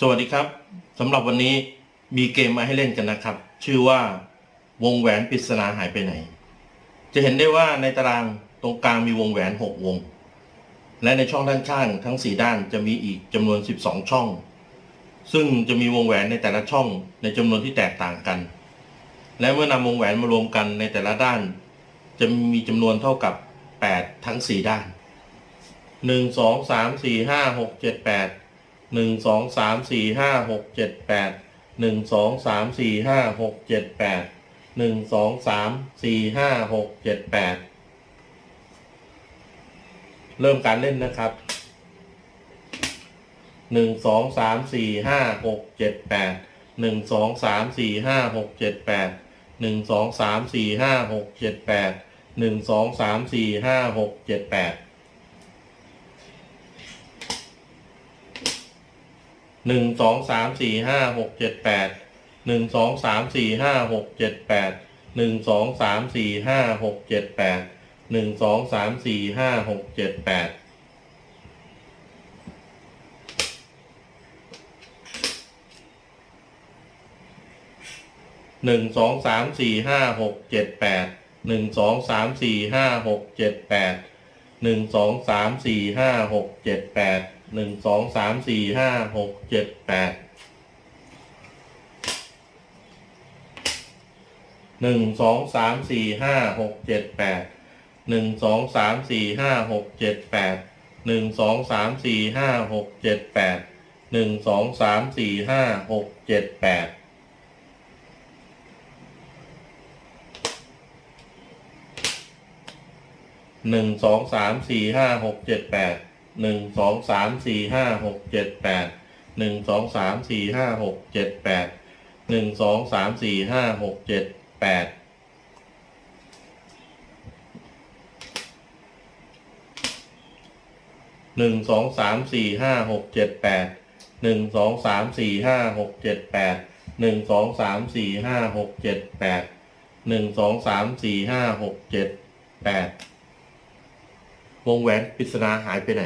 สวัสดีครับสำหรับวันนี้มีเกมมาให้เล่นกันนะครับ ชื่อว่าวงแหวนปริศนาหายไปไหน จะเห็นได้ว่าในตารางตรงกลางมีวงแหวน 6 วง และในช่องด้านข้างทั้ง 4 ด้านจะมีอีกจำนวน 12 ช่อง ซึ่งจะมีวงแหวนในแต่ละช่องในจำนวนที่แตกต่างกัน และเมื่อนำวงแหวนมารวมกันในแต่ละด้าน จะมีจำนวนเท่ากับ 8 ทั้ง 4 ด้าน 1 2 3 4 5 6 7 8 หนึ่งสองสามสี่ห้าหกเจ็ดแปดหนึ่งสองสามสี่ห้าหกเจ็ดแปดหนึ่งสองสามสี่ห้าหกเจ็ดแปดเริ่มการเล่นนะครับหนึ่งสองสามสี่ห้าหกเจ็ดแปดหนึ่งสองสามสี่ห้าหกเจ็ดแปดหนึ่งสองสามสี่ห้าหกเจ็ดแปดหนึ่งสองสามสี่ห้าหกเจ็ดแปด หนึ่งสองสามสี่ห้าหกเจ็ดแปดหนึ่งสองสามสี่ห้าหกเจ็ดแปดหนึ่งสองสามสี่ห้าหกเจ็ดแปดหนึ่งสองสามสี่ห้าหกเจ็ดแปดหนึ่งสองสามสี่ห้าหกเจ็ดแปดหนึ่งสองสามสี่ห้าหกเจ็ดแปดหนึ่งสองสามสี่ห้าหกเจ็ดแปดหนึ่งสองสามสี่ห้าหกเจ็ดแปดหนึ่งสองสามสี่ห้าหกเจ็ดแปดหนึ่งสองสามสี่ห้าหกเจ็ดแปดหนึ่งสองสามสี่ห้าหกเจ็ดแปดหนึ่งสองสามสี่ห้าหกเจ็ดแปดหนึ่งสองสามสี่ห้าหกเจ็ดแปด หนึ่งสองสามสี่ห้าหกเจ็ดแปดหนึ่งสองสามสี่ห้าหกเจ็ดแปดหนึ่งสองสามสี่ห้าหกเจ็ดแปดหนึ่งสองสามสี่ห้าหกเจ็ดแปดหนึ่งสองสามสี่ห้าหกเจ็ดแปดหนึ่งสองสามสี่ห้าหกเจ็ดแปดหนึ่งสองสามสี่ห้าหกเจ็ดแปด วงแหวนปริศนาหายไปไหน